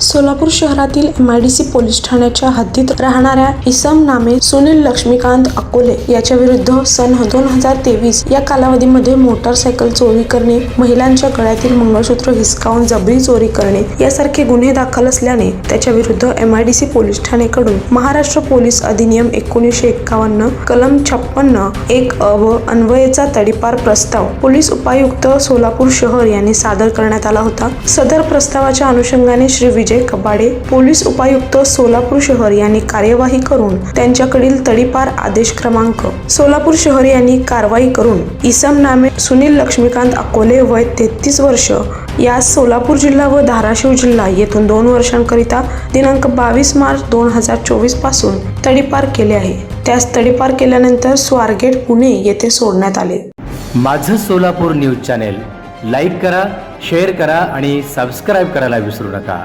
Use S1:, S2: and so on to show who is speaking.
S1: सोलापूर शहरातील M I D C police ठाण्याच्या हद्दीत राहणाऱ्या इसम नामे सुनील लक्ष्मीकांत अकोले याच्या विरुद्ध सन दोन हजार तेवीस या कालावधीमध्ये मोटारसायकल चोरी करणे महिलांच्या गळ्यातील मंगळसूत्र हिसकावून जबरी चोरी करणे यासारखे गुन्हे दाखल असल्याने त्याच्या विरुद्ध M I D C police ठाणेकडून Maharashtra police अधिनियम एकोणीसशे एक्कावन्न कलम छप्पन्न एक अ व अन्वयेचा तडीपार प्रस्ताव पोलीस उपायुक्त सोलापूर शहर यांनी सादर करण्यात आला होता. सदर प्रस्तावाच्या अनुषंगाने श्री विजय कबाडे पोलीस उपायुक्त सोलापूर शहर यांनी कार्यवाही करून त्यांच्याकडील तडीपार आदेश क्रमांक सोलापूर शहर यांनी कारवाई करून इसम नामे सुनील लक्ष्मीकांत अकोले वय तेहतीस वर्ष यास सोलापूर जिल्हा व धाराशिव जिल्हा येथून दोन वर्षांकरिता दिनांक बावीस मार्च दोन हजार चोवीसपासून तडीपार केले आहे. त्यास तडीपार केल्यानंतर स्वारगेट पुणे येथे सोडण्यात आले.
S2: माझं सोलापूर न्यूज चॅनेल लाईक करा शेअर करा आणि सबस्क्राईब करायला विसरू नका.